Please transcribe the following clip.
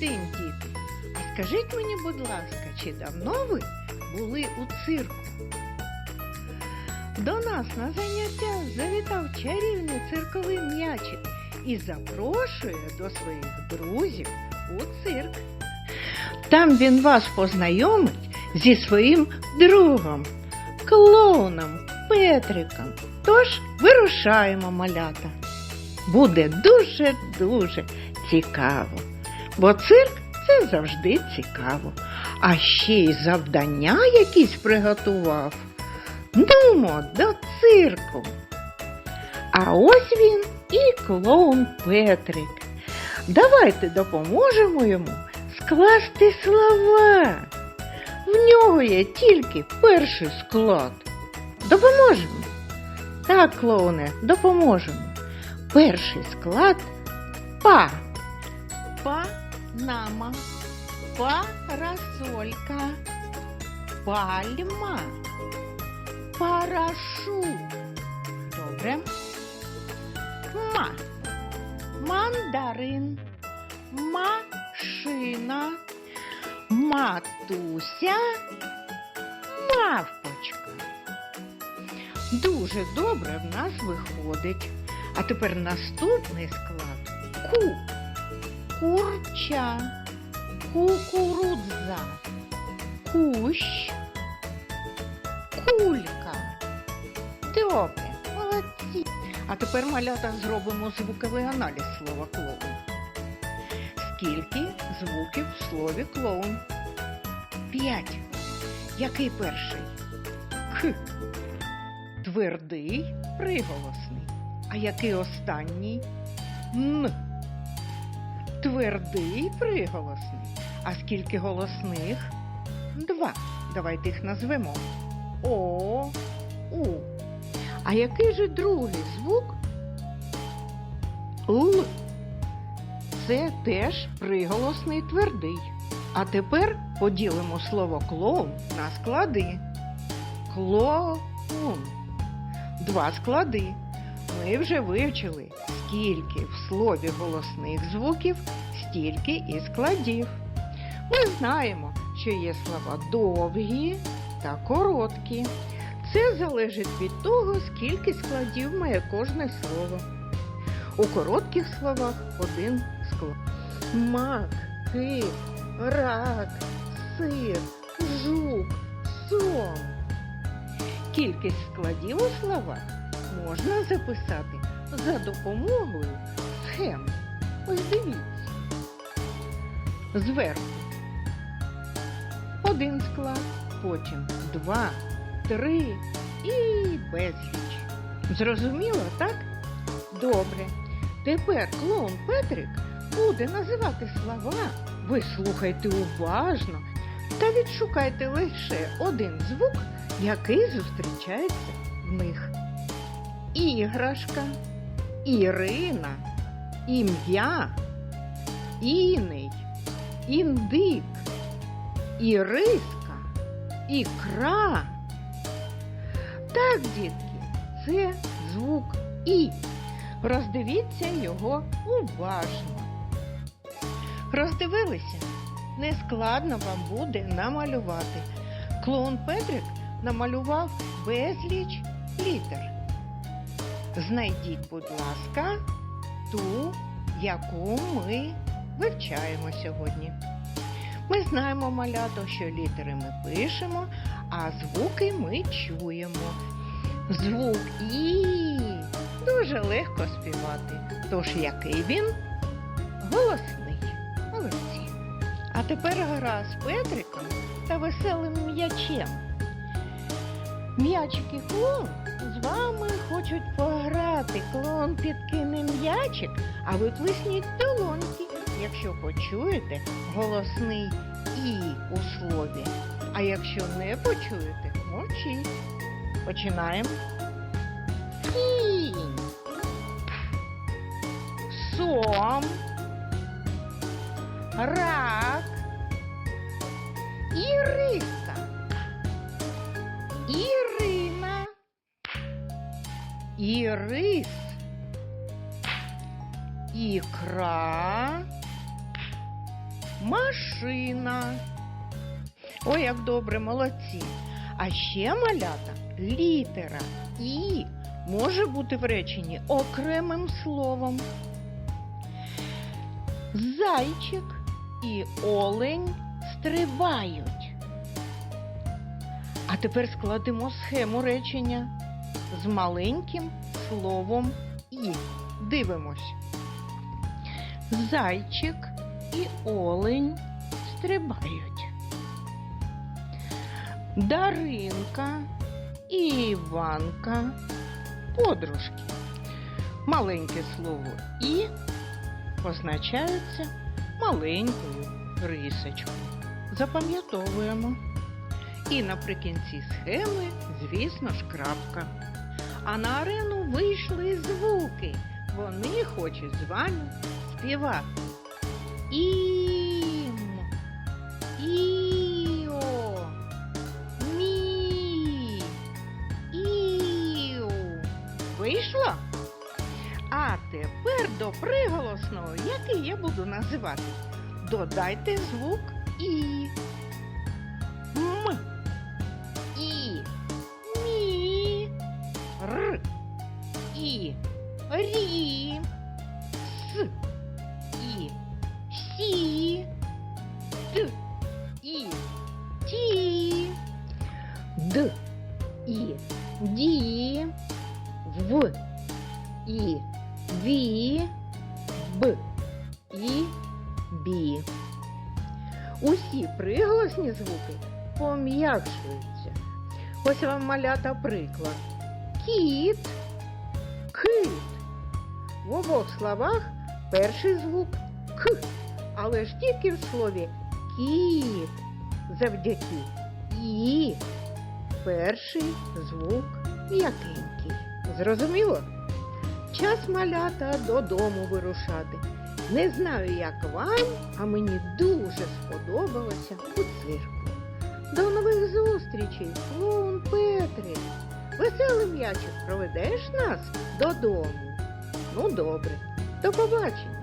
день, діти. А скажіть мені, будь ласка, чи давно ви були у цирку? До нас на заняття завітав чарівний цирковий м'ячик і запрошує до своїх друзів у цирк. Там він вас познайомить зі своїм другом, клоуном Петриком. Тож вирушаємо малята. Буде дуже-дуже цікаво. Бо цирк це завжди цікаво. А ще й завдання якісь приготував. Нумо до цирку. А ось він і клоун Петрик. Давайте допоможемо йому скласти слова. В нього є тільки перший склад. Допоможемо. Так, клоуне, допоможемо. Перший склад па. па. Панама. Парасолька. Пальма. Парашут. Добре. Ма. Мандарин. Машина. Матуся. Мавпочка. Дуже добре в нас виходить. А тепер наступний склад. Ку. Курча. Кукурудза. Кущ. Кулька. Добре, молодці. А тепер малята зробимо звуковий аналіз слова клоун. Скільки звуків в слові клоун? П'ять. Який перший? К. Твердий приголосний. А який останній? Н. Твердий приголосний. А скільки голосних? Два. Давайте їх назвемо. О, У. А який же другий звук? Л. Це теж приголосний твердий. А тепер поділимо слово клоун на склади. Клоун. Два склади. Ми вже вивчили, скільки в слові голосних звуків, стільки і складів. Ми знаємо, що є слова довгі та короткі. Це залежить від того, скільки складів має кожне слово. У коротких словах один склад. Мак, кит, рак, сир, жук, сом. Кількість складів у словах можна записати за допомогою схем. Ось дивіться. Зверху один склад, потім два, три і безліч. Зрозуміло, так? Добре. Тепер клоун Петрик буде називати слова. Ви слухайте уважно та відшукайте лише один звук, який зустрічається в них. Іграшка, Ірина, ім'я, іний, індик, іриска, ікра. Так, дітки, це звук І. Роздивіться його уважно. Роздивилися? Нескладно вам буде намалювати. Клоун Петрик намалював безліч літер. Знайдіть, будь ласка, ту, яку ми вивчаємо сьогодні. Ми знаємо малято, що літери ми пишемо, а звуки ми чуємо. Звук І дуже легко співати. Тож який він? Голосний. Молодці. А тепер гра з Петриком та веселим м'ячем. М'ячик і з вами хочуть пограти. Клон підкине м'ячик, а ви плесніть долоньки, якщо почуєте голосний І у слові. А якщо не почуєте, мовчіть. Починаємо. Кінь. Сом. Рак. Іриска. Ірина. Ірис. Ікра. машина. Ой, як добре, молодці. А ще малята літера І може бути в реченні окремим словом. Зайчик і олень стрибають. А тепер складемо схему речення з маленьким словом І. Дивимось. Зайчик і олень стрибають. Даринка і Іванка подружки. Маленьке слово І позначається маленькою рисочкою. Запам'ятовуємо. І наприкінці схеми, звісно ж, крапка. А на арену вийшли звуки. Вони хочуть з вами співати. Ім, іо, мі, іу. Вийшло? А тепер до приголосного, який я буду називати. Додайте звук І. Р. І. Рі. С. І. Сі. Т. І. Ті. Д. І. Ді. В. І. Ві. Б. І. Бі. Усі приголосні звуки пом'якшуються. Ось вам малята приклад. Кіт, кит. В обох словах перший звук К, але ж тільки в слові кіт завдяки І перший звук м'якенький. Зрозуміло? Час малята додому вирушати. Не знаю, як вам, а мені дуже сподобалося у цирку. До нових зустрічей, клоун Петрик. Веселий м'ячик проведеш нас додому? Ну, добре. До побачення.